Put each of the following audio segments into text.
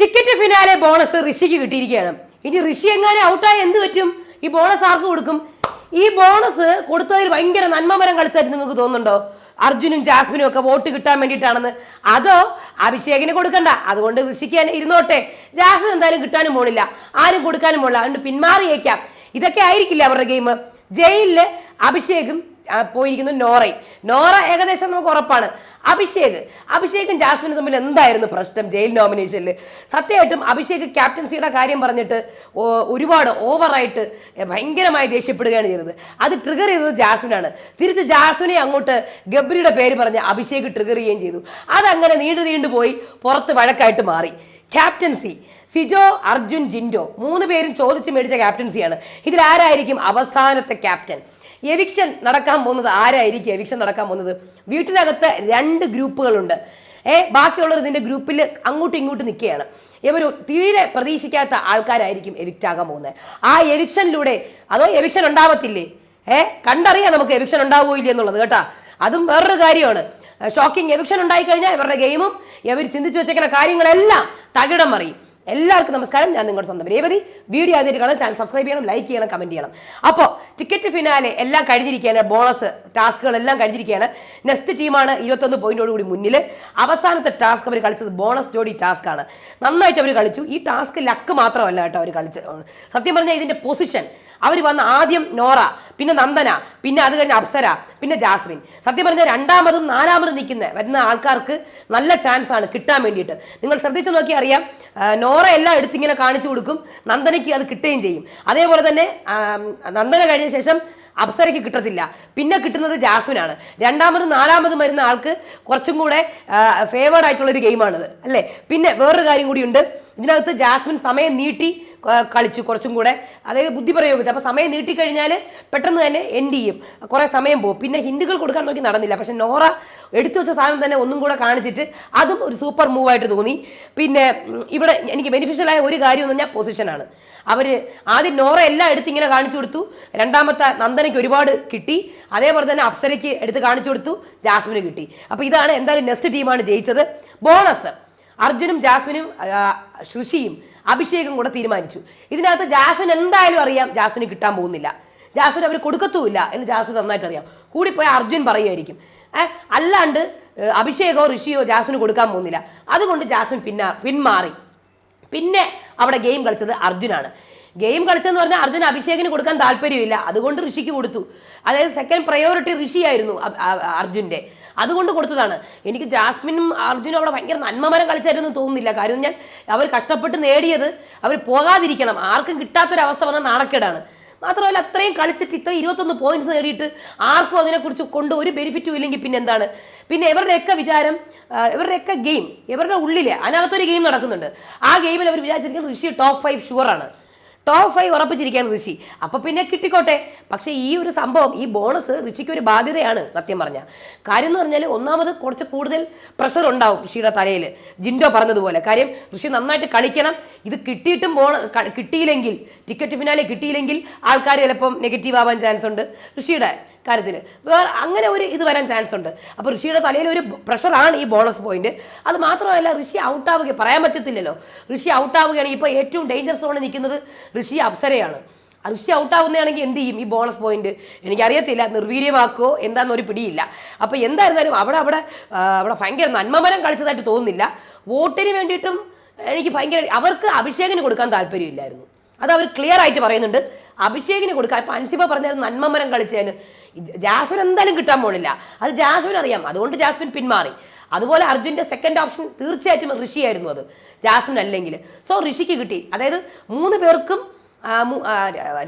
Ticket finale bonus ഋഷിക്ക് കിട്ടിയിരിക്കുകയാണ്. ഇനി ഋഷി എങ്ങാനും ഔട്ടായി എന്ത് പറ്റും? ഈ ബോണസ് ആർക്ക് കൊടുക്കും? ഈ ബോണസ് കൊടുത്തതിൽ ഭയങ്കര നന്മമരം കളിച്ചായിട്ട് നിങ്ങൾക്ക് തോന്നുന്നുണ്ടോ? അർജുനും ജാസ്മിനും ഒക്കെ വോട്ട് കിട്ടാൻ വേണ്ടിയിട്ടാണെന്ന്. അതോ അഭിഷേകിന് കൊടുക്കണ്ട? അതുകൊണ്ട് ഋഷിക്ക് തന്നെ ഇരുന്നോട്ടെ. ജാസ്മിൻ എന്തായാലും കിട്ടാനും പോണില്ല. ആരും കൊടുക്കാനും പോണില്ല. അതുകൊണ്ട് പിന്മാറിയേക്കാം. ഇതൊക്കെ ആയിരിക്കില്ല അവരുടെ ഗെയിം? ജയിലിൽ അഭിഷേകും പോയിരിക്കുന്നു നോറയും നോറ ഏകദേശം നമുക്ക് ഉറപ്പാണ്. അഭിഷേക്. അഭിഷേകും ജാസ്മിനും തമ്മിൽ എന്തായിരുന്നു പ്രശ്നം ജയിൽ നോമിനേഷനിൽ സത്യമായിട്ടും അഭിഷേക് ക്യാപ്റ്റൻസിയുടെ കാര്യം പറഞ്ഞിട്ട് ഒരുപാട് ഓവറായിട്ട് ഭയങ്കരമായി ദേഷ്യപ്പെടുകയാണ് ചെയ്തത്. അത് ട്രിഗർ ചെയ്തത് ജാസ്മിനാണ്. തിരിച്ച് ജാസ്മിനെ അങ്ങോട്ട് ഗബ്രിയുടെ പേര് പറഞ്ഞ് അഭിഷേക് ട്രിഗർ ചെയ്യുകയും ചെയ്തു. അതങ്ങനെ നീണ്ടു നീണ്ടു പോയി പുറത്ത് വഴക്കായിട്ട് മാറി. ക്യാപ്റ്റൻസി സിജോ അർജുൻ ജിൻഡോ മൂന്ന് പേരും ചോദിച്ച് മേടിച്ച ക്യാപ്റ്റൻസിയാണ് ഇതിൽ ആരായിരിക്കും അവസാനത്തെ ക്യാപ്റ്റൻ എവിക്ഷൻ നടക്കാൻ പോകുന്നത് ആരായിരിക്കും എവിക്ഷൻ നടക്കാൻ പോകുന്നത്? വീട്ടിനകത്ത് രണ്ട് ഗ്രൂപ്പുകളുണ്ട്. ഏ ബാക്കിയുള്ളവർ ഇതിന്റെ ഗ്രൂപ്പിൽ അങ്ങോട്ടും ഇങ്ങോട്ടും നിൽക്കുകയാണ്. ഇവർ തീരെ പ്രതീക്ഷിക്കാത്ത ആൾക്കാരായിരിക്കും എവിക്റ്റ് ആകാൻ പോകുന്നത്. ആ എവിക്ഷനിലൂടെ അതോ എവിക്ഷൻ ഉണ്ടാവത്തില്ലേ? ഏ കണ്ടറിയാം നമുക്ക് എവിക്ഷൻ ഉണ്ടാവുമോ എന്നുള്ളത് കേട്ടോ. അതും വേറൊരു കാര്യമാണ്. ഷോക്കിംഗ് എവിക്ഷൻ ഉണ്ടായിക്കഴിഞ്ഞാൽ ഇവരുടെ ഗെയിമും ഇവർ ചിന്തിച്ചു വെച്ചേക്കുന്ന കാര്യങ്ങളെല്ലാം തകിടം മറിയും. എല്ലാവർക്കും നമസ്കാരം. ഞാൻ നിങ്ങളുടെ സ്വന്തം രേവതി. വീഡിയോ ആദ്യമായിട്ട് കാണാൻ ചാനൽ സബ്സ്ക്രൈബ് ചെയ്യണം ലൈക്ക് ചെയ്യണം കമന്റ് ചെയ്യണം. അപ്പോൾ ടിക്കറ്റ് ഫിനാലെ എല്ലാം കഴിഞ്ഞിരിക്കുകയാണ് ബോണസ് ടാസ്കുകളെല്ലാം കഴിഞ്ഞിരിക്കുകയാണ്. നെക്സ്റ്റ് ടീമാണ് ഇരുപത്തൊന്ന് പോയിന്റോട് കൂടി മുന്നിൽ അവസാനത്തെ ടാസ്ക് അവർ കളിച്ചത് ബോണസ് ജോഡി ടാസ്ക് ആണ്. നന്നായിട്ട് അവർ കളിച്ചു. ഈ ടാസ്ക് ലക്ക് മാത്രമല്ല കേട്ടോ അവർ കളിച്ച് സത്യം പറഞ്ഞാൽ ഇതിന്റെ പൊസിഷൻ അവർ വന്ന ആദ്യം നോറ പിന്നെ നന്ദന പിന്നെ അത് കഴിഞ്ഞ് അപ്സര പിന്നെ ജാസ്മിൻ. സത്യം പറഞ്ഞാൽ രണ്ടാമതും നാലാമതും നിൽക്കുന്ന വരുന്ന ആൾക്കാർക്ക് നല്ല ചാൻസ് ആണ് കിട്ടാൻ വേണ്ടിയിട്ട്. നിങ്ങൾ ശ്രദ്ധിച്ചു നോക്കി അറിയാം നോറ എല്ലാം എടുത്തിങ്ങനെ കാണിച്ചു കൊടുക്കും നന്ദനയ്ക്ക് അത് കിട്ടുകയും ചെയ്യും. അതേപോലെ തന്നെ നന്ദന കഴിഞ്ഞ ശേഷം അപ്സരയ്ക്ക് കിട്ടത്തില്ല. പിന്നെ കിട്ടുന്നത് ജാസ്മിനാണ്. രണ്ടാമത് നാലാമത് വരുന്ന ആൾക്ക് കുറച്ചും കൂടെ ഫേവേർഡ് ആയിട്ടുള്ള ഒരു ഗെയിമാണിത് അല്ലേ? പിന്നെ വേറൊരു കാര്യം കൂടിയുണ്ട് ഇതിനകത്ത് ജാസ്മിൻ സമയം നീട്ടി കളിച്ചു കുറച്ചും കൂടെ. അതായത് ബുദ്ധി പ്രയോഗിച്ചു. അപ്പോൾ സമയം നീട്ടിക്കഴിഞ്ഞാൽ പെട്ടെന്ന് തന്നെ എൻഡ് ചെയ്യും. കുറേ സമയം പോകും. പിന്നെ ഹിന്ദുക്കൾ കൊടുക്കാൻ നോക്കി നടന്നില്ല. പക്ഷെ നോറ എടുത്തു വെച്ച സാധനം തന്നെ ഒന്നും കൂടെ കാണിച്ചിട്ട് അതും ഒരു സൂപ്പർ മൂവായിട്ട് തോന്നി. പിന്നെ ഇവിടെ എനിക്ക് ബെനിഫിഷ്യലായ ഒരു കാര്യം എന്ന് പറഞ്ഞാൽ പൊസിഷനാണ് അവർ ആദ്യം നോറ എല്ലാം എടുത്ത് ഇങ്ങനെ കാണിച്ചു കൊടുത്തു. രണ്ടാമത്തെ നന്ദനയ്ക്ക് ഒരുപാട് കിട്ടി. അതേപോലെ തന്നെ അപ്സരയ്ക്ക് എടുത്ത് കാണിച്ചു കൊടുത്തു. ജാസ്മിന് കിട്ടി. അപ്പോൾ ഇതാണ് എന്തായാലും നെക്സ്റ്റ് ടീമാണ് ജയിച്ചത്. ബോണസ് അർജുനും ജാസ്മിനും ഋഷിയും അഭിഷേകും കൂടെ തീരുമാനിച്ചു. ഇതിനകത്ത് ജാസ്മിൻ എന്തായാലും അറിയാം ജാസ്മിന് കിട്ടാൻ പോകുന്നില്ല. ജാസ്മിൻ അവർ കൊടുക്കത്തുമില്ല എന്ന് ജാസ്മിൻ നന്നായിട്ട് അറിയാം. കൂടിപ്പോയ അർജുൻ പറയുമായിരിക്കും. അല്ലാണ്ട് അഭിഷേകോ ഋഷിയോ ജാസ്മിന് കൊടുക്കാൻ പോകുന്നില്ല. അതുകൊണ്ട് ജാസ്മിൻ പിന്നാ പിന്മാറി. പിന്നെ അവിടെ ഗെയിം കളിച്ചത് അർജുനാണ്. ഗെയിം കളിച്ചതെന്ന് പറഞ്ഞാൽ അർജുൻ അഭിഷേകിന് കൊടുക്കാൻ താല്പര്യമില്ല. അതുകൊണ്ട് ഋഷിക്ക് കൊടുത്തു. അതായത് സെക്കൻഡ് പ്രയോറിറ്റി ഋഷിയായിരുന്നു അർജുന്റെ. അതുകൊണ്ട് കൊടുത്തതാണ്. എനിക്ക് ജാസ്മിനും അർജുനും അവിടെ ഭയങ്കര നന്മമരം കളിച്ചായിരുന്നു തോന്നുന്നില്ല. കാര്യം ഞാൻ അവർ കഷ്ടപ്പെട്ട് നേടിയത് അവർ പോകാതിരിക്കണം. ആർക്കും കിട്ടാത്തൊരവസ്ഥ വന്നാൽ നാണക്കേടാണ്. മാത്രമല്ല അത്രയും കളിച്ചിട്ട് ഇത്ര ഇരുപത്തൊന്ന് പോയിന്റ്സ് നേടിയിട്ട് ആർക്കും അതിനെക്കുറിച്ച് കൊണ്ട് ഒരു ബെനിഫിറ്റും ഇല്ലെങ്കിൽ പിന്നെ എന്താണ്? പിന്നെ ഇവരുടെയൊക്കെ വിചാരം ഇവരുടെയൊക്കെ ഗെയിം ഇവരുടെ ഉള്ളിലെ അതിനകത്തൊരു ഗെയിം നടക്കുന്നുണ്ട്. ആ ഗെയിമിൽ അവർ വിചാരിച്ചിരിക്കുന്നത് ഋഷി ടോപ്പ് ഫൈവ് ഷുവറാണ് ടോപ്പ് ഫൈവ് ഉറപ്പിച്ചിരിക്കുകയാണ് ഋഷി. അപ്പോൾ പിന്നെ കിട്ടിക്കോട്ടെ. പക്ഷേ ഈ ഒരു സംഭവം ഈ ബോണസ് ഋഷിക്ക് ഒരു ബാധ്യതയാണ് സത്യം പറഞ്ഞാൽ കാര്യം എന്ന് പറഞ്ഞാൽ ഒന്നാമത് കുറച്ച് കൂടുതൽ പ്രഷർ ഉണ്ടാവും ഋഷിയുടെ തലയിൽ ജിൻഡോ പറഞ്ഞതുപോലെ. കാര്യം ഋഷി നന്നായിട്ട് കളിക്കണം. ഇത് കിട്ടിയിട്ടും ബോണ കിട്ടിയില്ലെങ്കിൽ ടിക്കറ്റ് ഫിനാലെ കിട്ടിയില്ലെങ്കിൽ ആൾക്കാർ ചിലപ്പം നെഗറ്റീവ് ആവാൻ ചാൻസ് ഉണ്ട്. ഋഷിയുടെ കാര്യത്തിൽ വേറെ അങ്ങനെ ഒരു ഇത് വരാൻ ചാൻസ് ഉണ്ട്. അപ്പോൾ ഋഷിയുടെ തലയിൽ ഒരു പ്രഷറാണ് ഈ ബോണസ് പോയിന്റ് അത് മാത്രമല്ല ഋഷി ഔട്ട് ആവുക പറയാൻ പറ്റത്തില്ലല്ലോ. ഋഷി ഔട്ട് ആവുകയാണെങ്കിൽ ഇപ്പോൾ ഏറ്റവും ഡേഞ്ചർ സോണിൽ നിൽക്കുന്നത് ഋഷി അപ്സരയാണ്. ഋഷി ഔട്ട് ആവുന്നതാണെങ്കിൽ എന്ത് ചെയ്യും ഈ ബോണസ് പോയിന്റ് എനിക്കറിയത്തില്ല നിർവീര്യമാക്കുമോ എന്താണെന്നൊരു പിടിയില്ല. അപ്പോൾ എന്തായിരുന്നാലും അവിടെ അവിടെ അവിടെ ഭയങ്കര നന്മമരം കളിച്ചതായിട്ട് തോന്നുന്നില്ല. വോട്ടിന് വേണ്ടിയിട്ടും എനിക്ക് ഭയങ്കര അവർക്ക് അഭിഷേകിന് കൊടുക്കാൻ താല്പര്യമില്ലായിരുന്നു. അത് അവർ ക്ലിയർ ആയിട്ട് പറയുന്നുണ്ട്. അഭിഷേകിന് കൊടുക്കാൻ ഇപ്പം അൻസിബ പറഞ്ഞാൽ നന്മമരം കളിച്ചതിന് ജാസ്മിൻ എന്തായാലും കിട്ടാൻ പോണില്ല. അത് ജാസ്മിൻ അറിയാം. അതുകൊണ്ട് ജാസ്മിൻ പിന്മാറി. അതുപോലെ അർജുന്റെ സെക്കൻഡ് ഓപ്ഷൻ തീർച്ചയായിട്ടും ഋഷിയായിരുന്നു അത്. ജാസ്മിൻ അല്ലെങ്കിൽ സോ ഋഷിക്ക് കിട്ടി. അതായത് മൂന്ന് പേർക്കും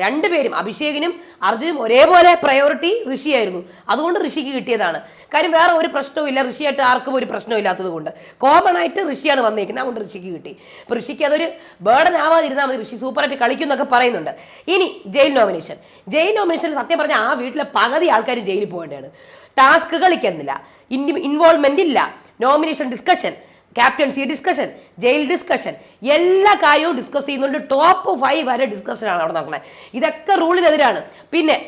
രണ്ടുപേരും അഭിഷേകിനും അർജുനും ഒരേപോലെ പ്രയോറിറ്റി ഋഷിയായിരുന്നു. അതുകൊണ്ട് ഋഷിക്ക് കിട്ടിയതാണ്. കാര്യം വേറെ ഒരു പ്രശ്നവും ഇല്ല ഋഷിയായിട്ട് ആർക്കും ഒരു പ്രശ്നവും ഇല്ലാത്തത് കൊണ്ട്. കോമൺ ആയിട്ട് ഋഷിയാണ് വന്നേക്കുന്നത്. അതുകൊണ്ട് ഋഷിക്ക് കിട്ടി. അപ്പോൾ ഋഷിക്ക് അതൊരു ബേർഡൻ ആവാതിരുന്നാൽ മതി. ഋഷി സൂപ്പറായിട്ട് കളിക്കും എന്നൊക്കെ പറയുന്നുണ്ട്. ഇനി ജയിൽ നോമിനേഷൻ ജയിൽ നോമിനേഷൻ സത്യം പറഞ്ഞാൽ ആ വീട്ടിലെ പകുതി ആൾക്കാർ ജയിലിൽ പോകേണ്ടതാണ്. ടാസ്ക് കളിക്കുന്നില്ല. ഇൻവോൾവ്മെന്റ് ഇല്ല. Nomination discussion captaincy discussion jail discussion എല്ലാ കാര്യവും ഡിസ്കസ് ചെയ്യുന്നുണ്ട്. ടോപ്പ് ഫൈവ് വരെ ഡിസ്കഷനാണ് അവിടെ നടക്കുന്നത്. ഇതൊക്കെ റൂളിനെതിരാണ് പിന്നെ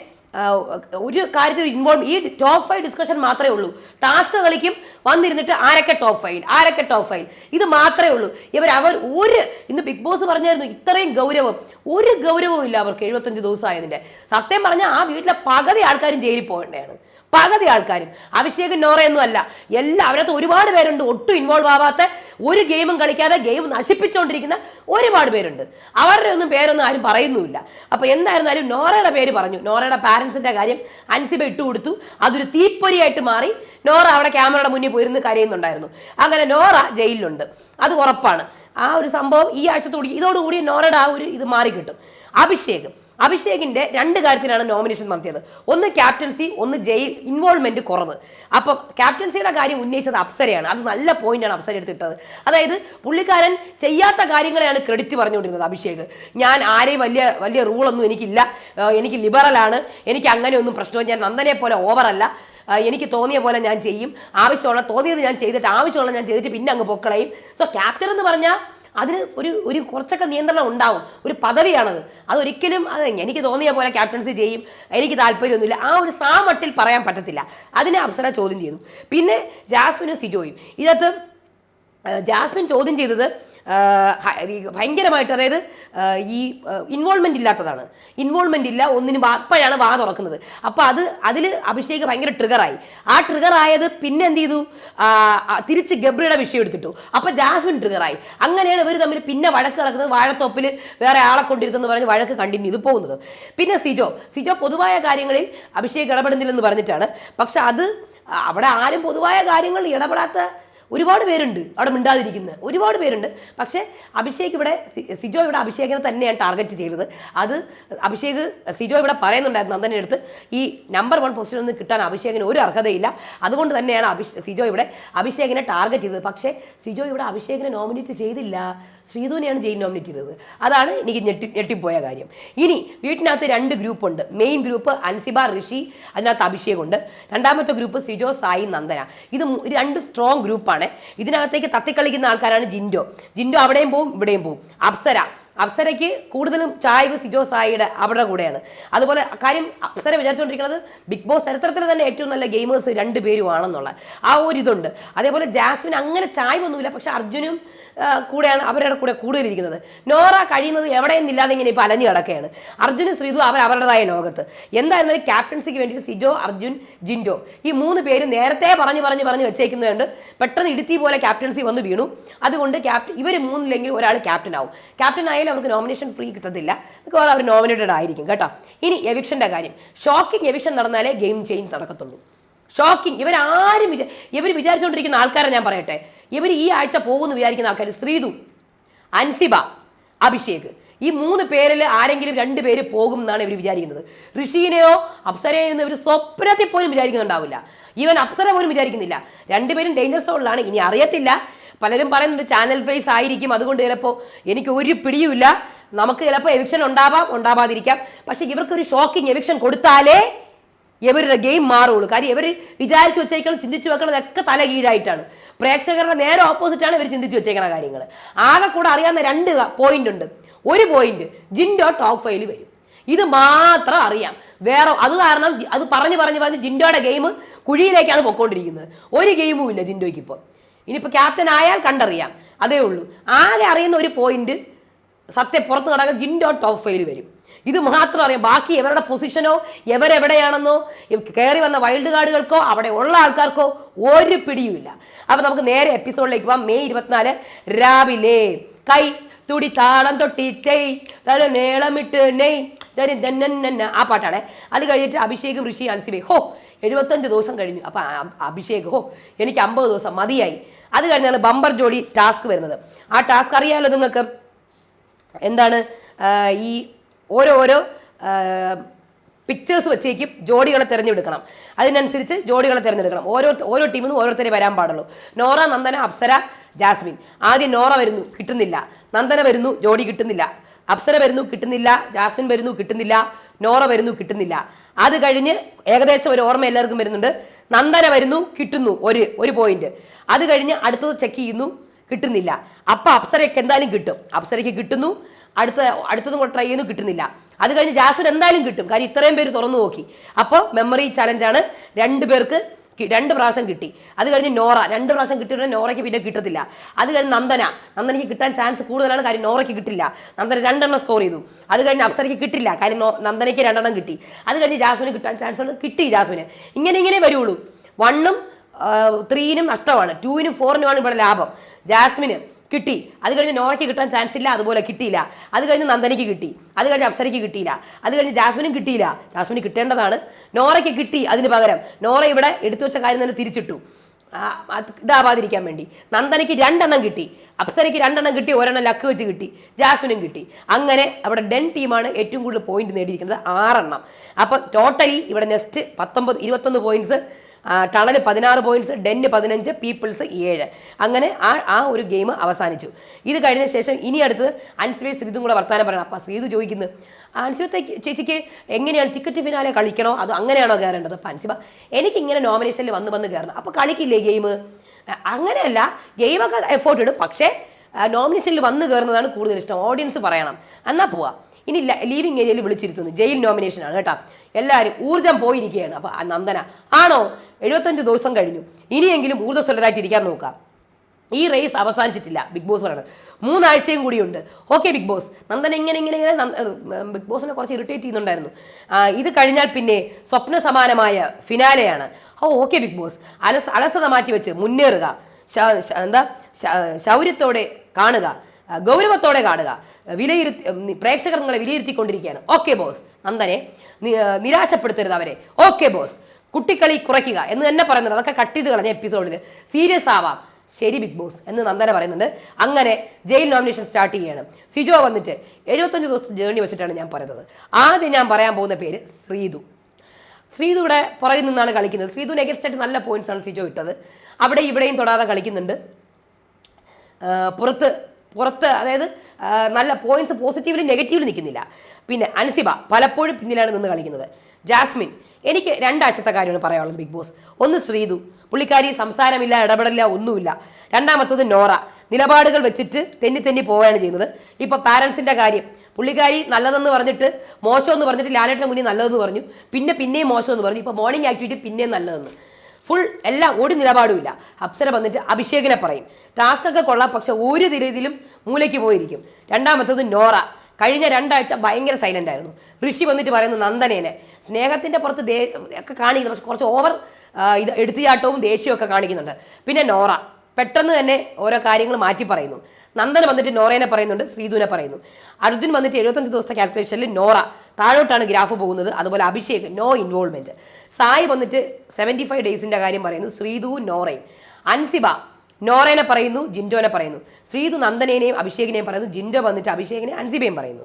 ഒരു കാര്യത്തിൽ ഇൻവോൾവ് ഈ ടോപ്പ് ഫൈവ് ഡിസ്കഷൻ മാത്രമേ ഉള്ളൂ. ടാസ്ക് കളിക്കും വന്നിരുന്നിട്ട് ആരൊക്കെ ടോപ്പ് ഫൈവ് ആരൊക്കെ ടോപ്പ് ഫൈവ് ഇത് മാത്രമേ ഉള്ളൂ. ഇവർ അവർ ഒരു ഇന്ന് ബിഗ് ബോസ് പറഞ്ഞായിരുന്നു ഇത്രയും ഗൗരവം. ഒരു ഗൗരവവും ഇല്ല അവർക്ക് എഴുപത്തഞ്ച് ദിവസമായതിന്റെ. സത്യം പറഞ്ഞാൽ ആ വീട്ടിലെ പകുതി ആൾക്കാരും ജയിലിൽ പോകേണ്ടതാണ്. പകുതി ആൾക്കാരും. അഭിഷേക് നോറയൊന്നും അല്ല. എല്ലാ അവരകത്ത് ഒരുപാട് പേരുണ്ട്. ഒട്ടും ഇൻവോൾവ് ആവാത്ത ഒരു ഗെയിമും കളിക്കാതെ ഗെയിം നശിപ്പിച്ചുകൊണ്ടിരിക്കുന്ന ഒരുപാട് പേരുണ്ട്. അവരുടെ ഒന്നും പേരൊന്നും ആരും പറയുന്നുമില്ല. അപ്പൊ എന്തായിരുന്നാലും നോറയുടെ പേര് പറഞ്ഞു. നോറയുടെ പാരൻസിന്റെ കാര്യം അൻസിബ ഇട്ടു കൊടുത്തു. അതൊരു തീപ്പൊരിയായിട്ട് മാറി നോറ അവിടെ ക്യാമറയുടെ മുന്നിൽ പോയിരുന്ന് കരയുന്നുണ്ടായിരുന്നു. അങ്ങനെ നോറ ജയിലിലുണ്ട്. അത് ഉറപ്പാണ്. ആ ഒരു സംഭവം ഈ ആഴ്ചത്തോടി ഇതോടുകൂടി നോറയുടെ ആ ഒരു ഇത് മാറിക്കിട്ടും. അഭിഷേക് അഭിഷേകിന്റെ രണ്ട് കാര്യത്തിലാണ് നോമിനേഷൻ നടത്തിയത്. ഒന്ന് ക്യാപ്റ്റൻസി ഒന്ന് ജയിൽ ഇൻവോൾവ്മെന്റ് കുറവ്. അപ്പം ക്യാപ്റ്റൻസിയുടെ കാര്യം ഉന്നയിച്ചത് അപ്സരയാണ്. അത് നല്ല പോയിന്റാണ് അപ്സര എടുത്തിട്ടത്. അതായത് പുള്ളിക്കാരൻ ചെയ്യാത്ത കാര്യങ്ങളെയാണ് ക്രെഡിറ്റ് പറഞ്ഞുകൊണ്ടിരുന്നത് അഭിഷേക്. ഞാൻ ആരെയും വലിയ വലിയ റൂളൊന്നും എനിക്കില്ല. എനിക്ക് ലിബറലാണ് എനിക്ക് അങ്ങനെയൊന്നും പ്രശ്നവും ഞാൻ നന്ദനെ പോലെ ഓവറല്ല എനിക്ക് തോന്നിയ പോലെ ഞാൻ ചെയ്യും. ആവശ്യമുള്ള തോന്നിയത് ഞാൻ ചെയ്തിട്ട് ആവശ്യമുള്ള ഞാൻ ചെയ്തിട്ട് പിന്നെ അങ്ങ് പൊക്കളയും. സോ ക്യാപ്റ്റൻ എന്ന് പറഞ്ഞാൽ അതിന് ഒരു ഒരു കുറച്ചൊക്കെ നിയന്ത്രണം ഉണ്ടാവും. ഒരു പദവിയാണത്. അതൊരിക്കലും അത് എനിക്ക് തോന്നിയ പോലെ ക്യാപ്റ്റൻസി ചെയ്യും. എനിക്ക് താല്പര്യമൊന്നുമില്ല. ആ ഒരു സാമട്ടിൽ പറയാൻ പറ്റത്തില്ല. അതിനെ അപ്സര ചോദ്യം ചെയ്തു പിന്നെ ജാസ്മിനും സിജോയും. ഇതിനകത്ത് ആ, ജാസ്മിൻ ചോദ്യം ചെയ്തത് ഭയങ്കരമായിട്ട് അതായത് ഈ ഇൻവോൾവ്മെന്റ് ഇല്ലാത്തതാണ്. ഇൻവോൾവ്മെന്റ് ഇല്ല ഒന്നിനും അപ്പോഴാണ് വാ തുറക്കുന്നത്. അപ്പോൾ അത് അതിൽ അഭിഷേക് ഭയങ്കര ട്രിഗറായി ആ ട്രിഗർ ആയത് പിന്നെ എന്ത് ചെയ്തു? തിരിച്ച് ഗബ്രിയുടെ വിഷയം എടുത്തിട്ടു. അപ്പോൾ ജാസ്മിൻ ട്രിഗറായി അങ്ങനെയാണ് ഇവർ തമ്മിൽ പിന്നെ വഴക്ക് കിടക്കുന്നത് വാഴത്തോപ്പിൽ വേറെ ആളെ കൊണ്ടിരുന്നെന്ന് പറഞ്ഞ് വഴക്ക് കണ്ടിന്യൂ ഇത് പോകുന്നത്. പിന്നെ സിജോ. സിജോ പൊതുവായ കാര്യങ്ങളിൽ അഭിഷേക് ഇടപെടുന്നില്ലെന്ന് പറഞ്ഞിട്ടാണ്. പക്ഷെ അത് അവിടെ ആരും പൊതുവായ കാര്യങ്ങൾ ഇടപെടാത്ത ഒരുപാട് പേരുണ്ട് അവിടെ മിണ്ടാതിരിക്കുന്നത് ഒരുപാട് പേരുണ്ട്. പക്ഷേ അഭിഷേക് ഇവിടെ സിജോ ഇവിടെ അഭിഷേകിനെ തന്നെയാണ് ടാർഗറ്റ് ചെയ്തത്. അത് അഭിഷേക് സിജോ ഇവിടെ പറയുന്നുണ്ടായിരുന്നു നന്ദന്റെ അടുത്ത് ഈ നമ്പർ വൺ പൊസിഷൻ ഒന്നും കിട്ടാൻ അഭിഷേകിന് ഒരു അർഹതയില്ല. അതുകൊണ്ട് തന്നെയാണ് അഭിഷ് സിജോ ഇവിടെ അഭിഷേകിനെ ടാർഗറ്റ് ചെയ്തത്. പക്ഷേ സിജോ ഇവിടെ അഭിഷേകിനെ നോമിനേറ്റ് ചെയ്തില്ല. ശ്രീധുവിനെയാണ് ജയിൽ നോമിനേറ്റ് ചെയ്തത്. അതാണ് എനിക്ക് ഞെട്ടി ഞെട്ടിപ്പോയ കാര്യം. ഇനി വീട്ടിനകത്ത് രണ്ട് ഗ്രൂപ്പുണ്ട്. മെയിൻ ഗ്രൂപ്പ് അൻസിബ ഋഷി അതിനകത്ത് അഭിഷേകുണ്ട്. രണ്ടാമത്തെ ഗ്രൂപ്പ് സിജോ സായി നന്ദന. ഇത് രണ്ട് സ്ട്രോങ് ഗ്രൂപ്പാണ് ഇതിനകത്തേക്ക് തത്തിക്കളിക്കുന്ന ആൾക്കാരാണ് ജിൻഡോ. ജിൻഡോ അവിടെയും പോവും ഇവിടെയും പോവും. അപ്സര. അപ്സരയ്ക്ക് കൂടുതലും ചായ്വ് സിജോ സായിയുടെ അവരുടെ കൂടെയാണ്. അതുപോലെ കാര്യം അപ്സര വിചാരിച്ചുകൊണ്ടിരിക്കുന്നത് ബിഗ് ബോസ് ചരിത്രത്തിൽ തന്നെ ഏറ്റവും നല്ല ഗെയിമേഴ്സ് രണ്ട് പേരുമാണെന്നുള്ള ആ ഒരു ഇതുണ്ട്. അതേപോലെ ജാസ്മിൻ അങ്ങനെ ചായ്വൊന്നുമില്ല. പക്ഷെ അർജുനും കൂടെയാണ് അവരുടെ കൂടെ കൂടുതലിരിക്കുന്നത്. നോറ കഴിയുന്നത് എവിടെയും ഇല്ലാതെ ഇങ്ങനെ ഇപ്പോൾ അലഞ്ഞു കിടക്കുകയാണ്. അർജുനും ശ്രീതു അവർ അവരുടേതായ ലോകത്ത്. എന്തായിരുന്നാലും ക്യാപ്റ്റൻസിക്ക് വേണ്ടി സിജോ അർജുൻ ജിൻഡോ? ഈ മൂന്ന് പേര് നേരത്തെ പറഞ്ഞു പറഞ്ഞു പറഞ്ഞു വെച്ചേക്കുന്നതുകൊണ്ട് പെട്ടെന്ന് ഇടുത്തി പോലെ ക്യാപ്റ്റൻസി വന്ന് വീണു. അതുകൊണ്ട് ക്യാപ്റ്റൻ ഇവർ മൂന്നില്ലെങ്കിൽ ഒരാൾ ക്യാപ്റ്റൻ ആവും. ക്യാപ്റ്റൻ ആയാലും അവർക്ക് നോമിനേഷൻ ഫ്രീ കിട്ടത്തില്ല. അവർ നോമിനേറ്റഡ് ആയിരിക്കും കേട്ടോ? ഇനി എവിക്ഷന്റെ കാര്യം. ഷോക്കിംഗ് എവിക്ഷൻ നടന്നാലേ ഗെയിം ചേഞ്ച് നടക്കത്തുള്ളൂ. ഷോക്കിംഗ് ഇവരാരും വിചാ ഇവർ വിചാരിച്ചുകൊണ്ടിരിക്കുന്ന ആൾക്കാരെ ഞാൻ പറയട്ടെ. ഇവർ ഈ ആഴ്ച പോകുമെന്ന് വിചാരിക്കുന്ന ആൾക്കാർ ശ്രീതു അൻസിബ അഭിഷേക്. ഈ മൂന്ന് പേരിൽ ആരെങ്കിലും രണ്ട് പേര് പോകും എന്നാണ് ഇവർ വിചാരിക്കുന്നത്. ഋഷീനെയോ എന്ന് ഇവർ സ്വപ്നത്തിൽ പോലും വിചാരിക്കുന്നുണ്ടാവില്ല. ഈവൻ അപ്സര പോലും വിചാരിക്കുന്നില്ല. രണ്ടുപേരും ഡേഞ്ചർ സോണിലാണ് ഇനി അറിയത്തില്ല. പലരും പറയുന്നുണ്ട് ചാനൽ ഫേസ് ആയിരിക്കും. അതുകൊണ്ട് ചിലപ്പോൾ എനിക്ക് ഒരു പിടിയുമില്ല. നമുക്ക് ചിലപ്പോൾ എവിക്ഷൻ ഉണ്ടാവാം ഉണ്ടാവാതിരിക്കാം. പക്ഷെ ഇവർക്കൊരു ഷോക്കിംഗ് എവിക്ഷൻ കൊടുത്താലേ ഇവരുടെ ഗെയിം മാറുള്ളൂ കാര്യം ഇവർ വിചാരിച്ചു വെച്ചേക്കണം ചിന്തിച്ചു വെക്കണതൊക്കെ തല കീഴായിട്ടാണ് പ്രേക്ഷകരുടെ നേരെ ഓപ്പോസിറ്റ് ആണ് ഇവർ ചിന്തിച്ചു വെച്ചേക്കണ കാര്യങ്ങൾ ആകെ കൂടെ അറിയാവുന്ന രണ്ട് പോയിന്റ് ഉണ്ട്. ഒരു പോയിന്റ് ജിൻഡോ ടോപ്പ് ഫൈവിൽ വരും. ഇത് മാത്രം അറിയാം. വേറെ അത് കാരണം അത് പറഞ്ഞ് പറഞ്ഞ് പറഞ്ഞ് ജിൻഡോയുടെ ഗെയിം കുഴിയിലേക്കാണ് പൊക്കോണ്ടിരിക്കുന്നത്. ഒരു ഗെയിമും ഇല്ല ജിൻഡോയ്ക്ക് ഇപ്പോൾ ഇനിയിപ്പോൾ ക്യാപ്റ്റൻ ആയാൽ കണ്ടറിയാം. അതേ ഉള്ളൂ. ആകെ അറിയുന്ന ഒരു പോയിന്റ് സത്യം പുറത്ത് നടക്കാൻ ജിൻഡോ ടോപ്പ് ഫൈവിൽ വരും. ഇത് മാത്രം അറിയാം. ബാക്കി എവരുടെ പൊസിഷനോ എവരെവിടെയാണെന്നോ കയറി വന്ന വൈൽഡ് കാർഡുകൾക്കോ അവിടെ ഉള്ള ആൾക്കാർക്കോ ഒരു പിടിയുമില്ല. അപ്പൊ നമുക്ക് നേരെ എപ്പിസോഡിലേക്ക് പോവാം. മെയ് ഇരുപത്തിനാല് രാവിലെ. കൈ തുടി താളം തൊട്ടി തെയ് തല നേളമിട്ട് നെയ്. ആ പാട്ടാണേ. അത് കഴിഞ്ഞിട്ട് അഭിഷേകും ഋഷി അൻസിബേ ഹോ എഴുപത്തഞ്ച് ദിവസം കഴിഞ്ഞു. അപ്പൊ അഭിഷേക് ഹോ എനിക്ക് അമ്പത് ദിവസം മതിയായി. അത് കഴിഞ്ഞാണ് ബമ്പർ ജോഡി ടാസ്ക് വരുന്നത്. ആ ടാസ്ക് അറിയാമല്ലോ നിങ്ങൾക്ക്? എന്താണ്? ഈ ഓരോ ഓരോ പിക്ചേഴ്സ് വെച്ചേക്കും ജോഡികളെ തിരഞ്ഞെടുക്കണം. അതിനനുസരിച്ച് ജോഡികളെ തിരഞ്ഞെടുക്കണം. ഓരോ ഓരോ ടീമിൽ നിന്ന് ഓരോരുത്തരെ വരാൻ പാടുള്ളൂ. Nora Nandana Apsara Jasmine. ആദ്യം നോറ വരുന്നു കിട്ടുന്നില്ല. നന്ദന വരുന്നു ജോഡി കിട്ടുന്നില്ല. അപ്സര വരുന്നു കിട്ടുന്നില്ല. ജാസ്മിൻ വരുന്നു കിട്ടുന്നില്ല. നോറ വരുന്നു കിട്ടുന്നില്ല. അത് കഴിഞ്ഞ് ഏകദേശം ഒരു ഓർമ്മ എല്ലാവർക്കും വരുന്നുണ്ട്. നന്ദന വരുന്നു കിട്ടുന്നു ഒരു ഒരു പോയിന്റ് അത് കഴിഞ്ഞ് അടുത്തത് ചെക്ക് ചെയ്യുന്നു കിട്ടുന്നില്ല. അപ്പൊ അപ്സരയ്ക്ക് എന്തായാലും കിട്ടും. അപ്സരയ്ക്ക് കിട്ടുന്നു അടുത്ത അടുത്തതും കൂടെ ട്രൈ ചെയ്യുന്നു കിട്ടുന്നില്ല. അത് കഴിഞ്ഞ് ജാസ്മിൻ എന്തായാലും കിട്ടും. കാര്യം ഇത്രയും പേര് തുറന്നു നോക്കി. അപ്പോൾ മെമ്മറി ചലഞ്ചാണ് രണ്ട് പേർക്ക് രണ്ട് പ്രാവശ്യം കിട്ടി. അത് കഴിഞ്ഞ് നോറ. രണ്ട് പ്രാവശ്യം കിട്ടിയിട്ട് നോറയ്ക്ക് പിന്നെ കിട്ടത്തില്ല. അത് കഴിഞ്ഞ് നന്ദന. നന്ദനയ്ക്ക് കിട്ടാൻ ചാൻസ് കൂടുതലാണ്. കാര്യം നോറയ്ക്ക് കിട്ടില്ല. നന്ദന രണ്ടെണ്ണം സ്കോർ ചെയ്തു. അത് കഴിഞ്ഞ് അപ്സരയ്ക്ക് കിട്ടില്ല. കാര്യം നന്ദനയ്ക്ക് രണ്ടെണ്ണം കിട്ടി. അത് കഴിഞ്ഞ് ജാസ്മിന് കിട്ടാൻ ചാൻസ് ഉണ്ട്. കിട്ടി ജാസ്മിന്. ഇങ്ങനെ ഇങ്ങനെ വരുള്ളൂ വണ്ണും ത്രീനും നഷ്ടമാണ്. ടൂവിനും ഫോറിനുമാണ് ഇവിടെ ലാഭം. ജാസ്മിന് കിട്ടി. അത് കഴിഞ്ഞ് നോറയ്ക്ക് കിട്ടാൻ ചാൻസ് ഇല്ല അതുപോലെ കിട്ടിയില്ല. അത് കഴിഞ്ഞ് നന്ദനയ്ക്ക് കിട്ടി. അത് കഴിഞ്ഞ് അപ്സരയ്ക്ക് കിട്ടിയില്ല. അത് കഴിഞ്ഞ് ജാസ്മിനും കിട്ടിയില്ല. ജാസ്മിന് കിട്ടേണ്ടതാണ്. നോറയ്ക്ക് കിട്ടി അതിന് പകരം. നോറ ഇവിടെ എടുത്തു വെച്ച കാര്യം തന്നെ തിരിച്ചിട്ടു. ഇതാവാതിരിക്കാൻ വേണ്ടി. നന്ദനയ്ക്ക് രണ്ടെണ്ണം കിട്ടി. അപ്സരയ്ക്ക് രണ്ടെണ്ണം കിട്ടി ഒരെണ്ണം ലക്ക് വെച്ച് കിട്ടി. ജാസ്മിനും കിട്ടി. അങ്ങനെ അവിടെ ഡെൻ ടീമാണ് ഏറ്റവും കൂടുതൽ പോയിന്റ് നേടിയിരിക്കുന്നത് ആറെണ്ണം. അപ്പം ടോട്ടലി ഇവിടെ നെക്സ്റ്റ് പത്തൊമ്പത് ഇരുപത്തൊന്ന് പോയിന്റ്സ് ടണൽ പതിനാറ് പോയിന്റ്സ് ഡെന്ന് പതിനഞ്ച് പീപ്പിൾസ് ഏഴ്. അങ്ങനെ ആ ആ ഒരു ഗെയിം അവസാനിച്ചു. ഇത് കഴിഞ്ഞ ശേഷം ഇനി അടുത്തത് അൻസിബെ ശ്രീതും കൂടെ വർത്താനം പറയണം. അപ്പം ശ്രീതു ചോദിക്കുന്നു അൻസിബത്തെ ചേച്ചിക്ക് എങ്ങനെയാണ് ടിക്കറ്റ് ഫിനാലെ കളിക്കണോ? അത് അങ്ങനെയാണോ കയറേണ്ടത് അപ്പം അൻസിബ എനിക്ക് ഇങ്ങനെ നോമിനേഷനിൽ വന്ന് വന്ന് കയറണം അപ്പോൾ കളിക്കില്ലേ ഗെയിം അങ്ങനെയല്ല ഗെയിമൊക്കെ എഫോർട്ട് ഇടും. പക്ഷേ നോമിനേഷനിൽ വന്ന് കയറുന്നതാണ് കൂടുതൽ ഇഷ്ടം. ഓഡിയൻസ് പറയണം. എന്നാൽ പോവാം. ഇനി ലീവിംഗ് ഏരിയയിൽ വിളിച്ചിരുത്തുന്നു. ജയിൽ നോമിനേഷനാണ് കേട്ടോ. എല്ലാവരും ഊർജം പോയിരിക്കുകയാണ്. അപ്പോൾ നന്ദന. ആണോ? എഴുപത്തഞ്ച് ദിവസം കഴിഞ്ഞു. ഇനിയെങ്കിലും ഊർജസ്വലരായിട്ട് ഇരിക്കാൻ നോക്കാം. ഈ റേസ് അവസാനിച്ചിട്ടില്ല. ബിഗ് ബോസ് പറയണം മൂന്നാഴ്ചയും കൂടിയുണ്ട്. ഓക്കെ ബിഗ് ബോസ് നന്ദൻ ഇങ്ങനെ ഇങ്ങനെ ഇങ്ങനെ ബിഗ് ബോസിനെ കുറച്ച് ഇറിറ്റേറ്റ് ചെയ്യുന്നുണ്ടായിരുന്നു. ഇത് കഴിഞ്ഞാൽ പിന്നെ സ്വപ്ന സമാനമായ ഫിനാലെയാണ് ഓ ഓക്കെ ബിഗ് ബോസ് അലസ അലസത മാറ്റി വെച്ച് മുന്നേറുക. എന്താ? ശൗര്യത്തോടെ കാണുക. ഗൗരവത്തോടെ കാണുക. വിലയിരുത്തി പ്രേക്ഷകർ നിങ്ങളെ വിലയിരുത്തിക്കൊണ്ടിരിക്കുകയാണ്. ഓക്കെ ബോസ് നന്ദനെ നിരാശപ്പെടുത്തരുത് അവരെ. ഓക്കെ ബോസ് കുട്ടിക്കളി കുറയ്ക്കുക എന്ന് തന്നെ പറയുന്നത് അതൊക്കെ കട്ട് ചെയ്ത് കളഞ്ഞ എപ്പിസോഡിൽ സീരിയസ് ആവാം. ശരി ബിഗ് ബോസ് എന്ന് നന്ദന പറയുന്നുണ്ട്. അങ്ങനെ ജയിൽ നോമിനേഷൻ സ്റ്റാർട്ട് ചെയ്യണം സിജോ വന്നിട്ട് എഴുപത്തഞ്ച് ദിവസത്തെ ജേർണി വെച്ചിട്ടാണ് ഞാൻ പറയുന്നത്. ആദ്യം ഞാൻ പറയാൻ പോകുന്ന പേര് ശ്രീതു. ശ്രീതു ഇവിടെ പുറകിൽ നിന്നാണ് കളിക്കുന്നത്. ശ്രീതു നെഗറ്റ്സ് നല്ല പോയിന്റ്സ് ആണ് സിജോ ഇട്ടത്. അവിടെ ഇവിടെയും തൊടാതെ കളിക്കുന്നുണ്ട്. പുറത്ത് പുറത്ത് അതായത് നല്ല പോയിന്റ്സ് പോസിറ്റീവിലും നെഗറ്റീവിലും നിൽക്കുന്നില്ല. പിന്നെ അൻസിബ പലപ്പോഴും പിന്നിലാണ് നിന്ന് കളിക്കുന്നത്. ജാസ്മിൻ എനിക്ക് രണ്ടാഴ്ചത്തെ കാര്യമാണ് പറയാനുള്ളത് ബിഗ് ബോസ് ഒന്ന് ശ്രീതു പുള്ളിക്കാരി സംസാരമില്ല ഇടപെടലില്ല ഒന്നുമില്ല. രണ്ടാമത്തത് നോറ. നിലപാടുകൾ വെച്ചിട്ട് തെന്നി തെന്നി പോവുകയാണ് ചെയ്യുന്നത്. ഇപ്പോൾ പാരൻസിന്റെ കാര്യം. പുള്ളിക്കാരി നല്ലതെന്ന് പറഞ്ഞിട്ട് മോശമെന്ന് പറഞ്ഞിട്ട് ലാലേട്ടന്റെ മുന്നിൽ നല്ലതെന്ന് പറഞ്ഞു. പിന്നെ പിന്നെയും മോശമെന്ന് പറഞ്ഞു. ഇപ്പോൾ മോർണിംഗ് ആക്ടിവിറ്റി പിന്നെയും നല്ലതെന്ന്. ഫുൾ എല്ലാം ഒരു നിലപാടുമില്ല. അപ്സര വന്നിട്ട് അഭിഷേകിനെ പറയും. ടാസ്ക് ഒക്കെ കൊള്ളാം പക്ഷെ ഒരു രീതിയിലും മൂലയ്ക്ക് പോയിരിക്കും. രണ്ടാമത്തത് നോറ. കഴിഞ്ഞ രണ്ടാഴ്ച ഭയങ്കര സൈലന്റ് ആയിരുന്നു. ഋഷി വന്നിട്ട് പറയുന്നു നന്ദനേനെ. സ്നേഹത്തിന്റെ പുറത്ത് ദേ ഒക്കെ കാണിക്കുന്നു പക്ഷെ കുറച്ച് ഓവർ ഇത് എടുത്തുചാട്ടവും ദേഷ്യവും ഒക്കെ കാണിക്കുന്നുണ്ട്. പിന്നെ നോറ. പെട്ടെന്ന് തന്നെ ഓരോ കാര്യങ്ങൾ മാറ്റി പറയുന്നു. നന്ദന വന്നിട്ട് നോറേനെ പറയുന്നുണ്ട് ശ്രീധുവിനെ പറയുന്നു. അർജുൻ വന്നിട്ട് എഴുപത്തഞ്ച് ദിവസത്തെ കാൽക്കുലേഷനിൽ നോറ. താഴോട്ടാണ് ഗ്രാഫ് പോകുന്നത് അതുപോലെ അഭിഷേക് നോ ഇൻവോൾവ്മെന്റ് സായി വന്നിട്ട് സെവന്റി ഫൈവ് ഡേയ്സിന്റെ കാര്യം പറയുന്നു ശ്രീധു നോറയും. അൻസിബ നോറേനെ പറയുന്നു ജിൻഡോനെ പറയുന്നു. ശ്രീതു നന്ദനേനെയും അഭിഷേകിനെയും പറയുന്നു ജിൻഡോ വന്നിട്ട് അഭിഷേകിനെ അൻസിബയും പറയുന്നു.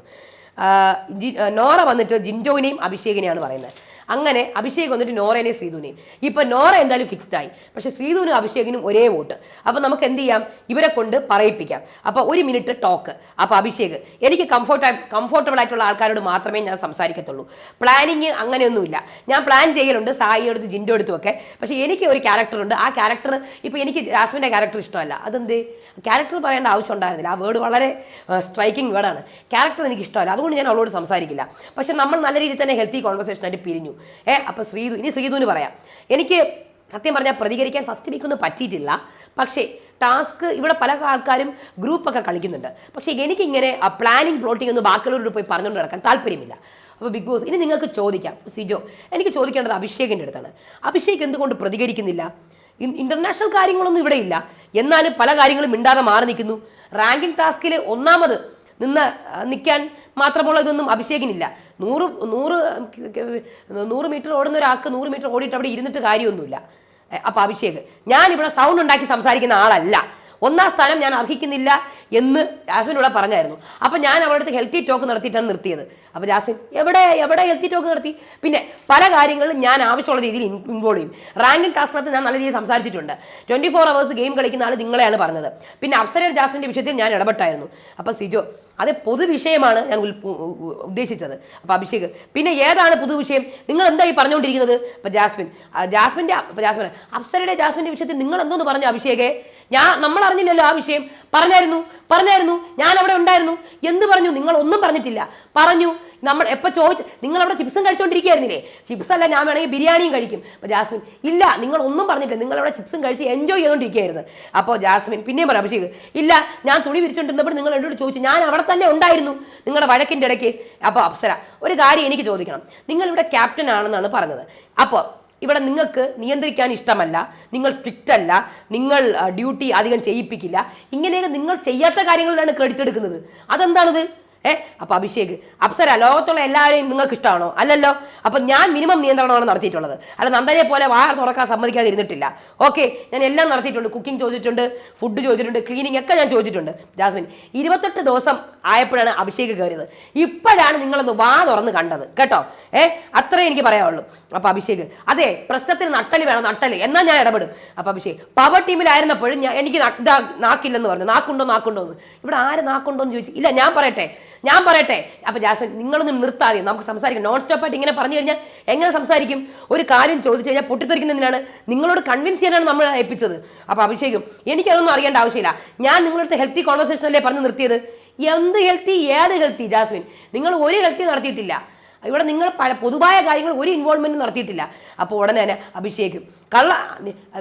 നോറ വന്നിട്ട് ജിൻഡോവിനെയും അഭിഷേകിനെയാണ് പറയുന്നത്. അങ്ങനെ അഭിഷേക് വന്നിട്ട് നോറേനെ ശ്രീധുനെയും ഇപ്പൊ നോറ എന്തായാലും ഫിക്സ്ഡ് ആയി. പക്ഷെ ശ്രീധുവിനും അഭിഷേകിനും ഒരേ വോട്ട്. അപ്പൊ നമുക്ക് എന്ത് ചെയ്യാം? ഇവരെ കൊണ്ട് പറയിപ്പിക്കാം. അപ്പൊ ഒരു മിനിറ്റ് ടോക്ക് അപ്പൊ അഭിഷേക് എനിക്ക് കംഫോർട്ട് കംഫോർട്ടബിൾ ആയിട്ടുള്ള ആൾക്കാരോട് മാത്രമേ ഞാൻ സംസാരിക്കത്തുള്ളൂ. പ്ലാനിങ് അങ്ങനെയൊന്നുമില്ല. ഞാൻ പ്ലാൻ ചെയ്യലുണ്ട് സായിയുടെ അടുത്ത് ജിന്റെ അടുത്തുമൊക്കെ. പക്ഷേ എനിക്ക് ഒരു ക്യാരക്ടർ ഉണ്ട്. ആ ക്യാരക്ടർ ഇപ്പൊ എനിക്ക് ജാസ്മിന്റെ ക്യാരക്ടർ ഇഷ്ടമല്ല. അതെന്ത്? ക്യാരക്ടർ പറയേണ്ട ആവശ്യം ഉണ്ടായിരുന്നില്ല. ആ വേർഡ് വളരെ സ്ട്രൈക്കിംഗ് വേർഡാണ് ക്യാരക്ടർ എനിക്ക് ഇഷ്ടമല്ല. അതുകൊണ്ട് ഞാൻ അവളോട് സംസാരിക്കില്ല. പക്ഷേ നമ്മൾ നല്ല രീതിയിൽ തന്നെ ഹെൽത്തി കോൺവെർസേഷൻ ആയിട്ട് പിരിഞ്ഞു. ഏ അപ്പോൾ ശ്രീതു ഇനി ശ്രീതുവിന് പറയാം. എനിക്ക് സത്യം പറഞ്ഞാൽ പ്രതികരിക്കാൻ ഫസ്റ്റ് വീക്ക് ഒന്നും പറ്റിയിട്ടില്ല. പക്ഷേ ടാസ്ക് ഇവിടെ പല ആൾക്കാരും ഗ്രൂപ്പൊക്കെ കളിക്കുന്നുണ്ട്. പക്ഷേ എനിക്കിങ്ങനെ പ്ലാനിങ് പ്ലോട്ടിംഗ് ഒന്നും ബാക്കിയുള്ളവരോട് പോയി പറഞ്ഞുകൊണ്ട് നടക്കാൻ താല്പര്യമില്ല. അപ്പോൾ ബിഗ് ബോസ് ഇനി നിങ്ങൾക്ക് ചോദിക്കാം. സിജോ എനിക്ക് ചോദിക്കേണ്ടത് അഭിഷേകിന്റെ അടുത്താണ്. അഭിഷേക് എന്തുകൊണ്ട് പ്രതികരിക്കുന്നില്ല? ഇന്റർനാഷണൽ കാര്യങ്ങളൊന്നും ഇവിടെ ഇല്ല. എന്നാലും പല കാര്യങ്ങളും മിണ്ടാതെ മാറി നിൽക്കുന്നു. റാങ്കിങ് ടാസ്കിൽ ഒന്നാമത് നിന്ന് നിൽക്കാൻ മാത്രമുള്ള ഇതൊന്നും അഭിഷേകിനില്ല. നൂറ് നൂറ് നൂറ് മീറ്റർ ഓടുന്ന ഒരാൾക്ക് നൂറ് മീറ്റർ ഓടിയിട്ട് അവിടെ ഇരുന്നിട്ട് കാര്യമൊന്നുമില്ല. അപ്പൊ അഭിഷേക് ഞാൻ ഇവിടെ സൗണ്ട് ഉണ്ടാക്കി സംസാരിക്കുന്ന ആളല്ല. ഒന്നാം സ്ഥാനം ഞാൻ അർഹിക്കുന്നില്ല എന്ന് ജാസ്മിൻ ഇവിടെ പറഞ്ഞായിരുന്നു. അപ്പോൾ ഞാൻ അവളുടെ അടുത്ത് ഹെൽത്തി ടോക്ക് നടത്തിയിട്ടാണ് നിർത്തിയത്. അപ്പോൾ ജാസ്മിൻ എവിടെ? എവിടെ ഹെൽത്തി ടോക്ക് നടത്തി? പിന്നെ പല കാര്യങ്ങളും ഞാൻ ആവശ്യമുള്ള രീതിയിൽ ഇൻവോൾവ് ചെയ്യും. റാങ്കിങ് ടാസ്കിനകത്ത് ഞാൻ നല്ല രീതിയിൽ സംസാരിച്ചിട്ടുണ്ട്. ട്വന്റി ഫോർ അവേഴ്സ് ഗെയിം കളിക്കുന്ന ആൾ നിങ്ങളെയാണ് പറഞ്ഞത്. പിന്നെ അപ്സരയുടെ ജാസ്മിന്റെ വിഷയത്തിൽ ഞാൻ ഇടപെട്ടായിരുന്നു. അപ്പോൾ സിജോ അത് പൊതുവിഷയമാണ് ഞാൻ ഉദ്ദേശിച്ചത്. അപ്പോൾ അഭിഷേക് പിന്നെ ഏതാണ് പൊതുവിഷയം നിങ്ങൾ എന്തായി പറഞ്ഞുകൊണ്ടിരിക്കുന്നത്? ഇപ്പം ജാസ്മിൻ ജാസ്മിന്റെ ജാസ്മിൻ അപ്സരയുടെ ജാസ്മിന്റെ വിഷയത്തിൽ നിങ്ങൾ എന്തോന്ന് പറഞ്ഞു അഭിഷേകെ? ഞാൻ നമ്മൾ അറിഞ്ഞില്ലല്ലോ ആ വിഷയം. പറഞ്ഞായിരുന്നു പറഞ്ഞായിരുന്നു ഞാൻ അവിടെ ഉണ്ടായിരുന്നു. എന്ന് പറഞ്ഞു? നിങ്ങൾ ഒന്നും പറഞ്ഞിട്ടില്ല. പറഞ്ഞു നമ്മൾ എപ്പോൾ ചോദിച്ചു നിങ്ങൾ അവിടെ ചിപ്സും കഴിച്ചുകൊണ്ടിരിക്കുകയായിരുന്നില്ലേ ചിപ്സ് അല്ല ഞാൻ വേണമെങ്കിൽ ബിരിയാണിയും കഴിക്കും. അപ്പോൾ ജാസ്മിൻ ഇല്ല നിങ്ങൾ ഒന്നും പറഞ്ഞിട്ടില്ല. നിങ്ങൾ അവിടെ ചിപ്സും കഴിച്ച് എൻജോയ് ചെയ്തുകൊണ്ടിരിക്കുകയായിരുന്നു അപ്പോൾ ജാസ്മിൻ പിന്നെയും പറയാം അഭിഷേക് ഇല്ല ഞാൻ തുണി വിരിച്ചുകൊണ്ടിരുന്നപ്പോൾ നിങ്ങൾ എന്നോട് ചോദിച്ചു ഞാൻ അവിടെ തന്നെ ഉണ്ടായിരുന്നു. നിങ്ങളുടെ വഴക്കിന്റെ ഇടയ്ക്ക്. അപ്പോൾ അപ്സര ഒരു കാര്യം എനിക്ക് ചോദിക്കണം. നിങ്ങളിവിടെ ക്യാപ്റ്റൻ ആണെന്നാണ് പറഞ്ഞത്. അപ്പോൾ ഇവിടെ നിങ്ങൾക്ക് നിയന്ത്രിക്കാൻ ഇഷ്ടമല്ല നിങ്ങൾ സ്ട്രിക്റ്റ് അല്ല നിങ്ങൾ ഡ്യൂട്ടി അധികം ചെയ്യിപ്പിക്കില്ല. ഇങ്ങനെയൊക്കെ നിങ്ങൾ ചെയ്യാത്ത കാര്യങ്ങളിലാണ് ക്രെഡിറ്റ് എടുക്കുന്നത്. അതെന്താണിത്? ഏ? അപ്പൊ അഭിഷേക് അപ്സര ലോകത്തുള്ള എല്ലാവരെയും നിങ്ങൾക്ക് ഇഷ്ടമാണോ? അല്ലല്ലോ? അപ്പൊ ഞാൻ മിനിമം നിയന്ത്രണമാണ് നടത്തിയിട്ടുള്ളത്. അല്ല നന്ദനെ പോലെ വാഴ തുറക്കാൻ സമ്മതിക്കാതിരുന്നിട്ടില്ല ഓക്കെ ഞാൻ എല്ലാം നടത്തിയിട്ടുണ്ട്. കുക്കിംഗ് ചോദിച്ചിട്ടുണ്ട് ഫുഡ് ചോദിച്ചിട്ടുണ്ട് ക്ലീനിങ് ഒക്കെ ഞാൻ ചോദിച്ചിട്ടുണ്ട്. ജാസ്മിൻ ഇരുപത്തെട്ട് ദിവസം ആയപ്പോഴാണ് അഭിഷേക് കയറിയത്. ഇപ്പോഴാണ് നിങ്ങളൊന്ന് വാ തുറന്ന് കണ്ടത്. കേട്ടോ? ഏ? അത്രേ എനിക്ക് പറയാനുള്ളൂ. അപ്പൊ അഭിഷേക് അതെ പ്രശ്നത്തിന് നട്ടൽ വേണം നട്ടൽ. എന്നാ ഞാൻ ഇടപെടും? അപ്പൊ അഭിഷേക് പവർ ടീമിലായിരുന്നപ്പോഴും ഞാൻ എനിക്ക് നാക്കില്ലെന്ന് പറഞ്ഞു. നാക്കുണ്ടോ നാക്കുണ്ടോ എന്ന്. ഇവിടെ ആര് നാക്കുണ്ടോ എന്ന് ചോദിച്ചു ഇല്ല ഞാൻ പറയട്ടെ. ഞാൻ പറയട്ടെ. അപ്പൊ ജാസ്മിൻ നിങ്ങളൊന്നും നിർത്താതെ നമുക്ക് സംസാരിക്കാം. നോൺ സ്റ്റോപ്പ് ആയിട്ട് ഇങ്ങനെ പറഞ്ഞു കഴിഞ്ഞാൽ എങ്ങനെ സംസാരിക്കും? ഒരു കാര്യം ചോദിച്ചു കഴിഞ്ഞാൽ പൊട്ടിത്തെറിക്കുന്നതിനാണ് നിങ്ങളോട് കൺവിൻസ് ചെയ്യാനാണ് നമ്മൾ ഏൽപ്പിച്ചത്. അപ്പൊ അഭിഷേകും എനിക്കതൊന്നും അറിയേണ്ട ആവശ്യമില്ല. ഞാൻ നിങ്ങളുടെ ഹെൽത്തി കോൺവെർസേഷനല്ലേ പറഞ്ഞു നിർത്തിയത്? എന്ത് ഹെൽത്തി ഏത് ഹെൽത്തി ജാസ്മിൻ? നിങ്ങൾ ഒരു ഹെൽത്തി നടത്തിയിട്ടില്ല. ഇവിടെ നിങ്ങൾ പല പൊതുവായ കാര്യങ്ങൾ ഒരു ഇൻവോൾവ്മെന്റും നടത്തിയിട്ടില്ല. അപ്പോൾ ഉടനെ തന്നെ അഭിഷേക് കള്ള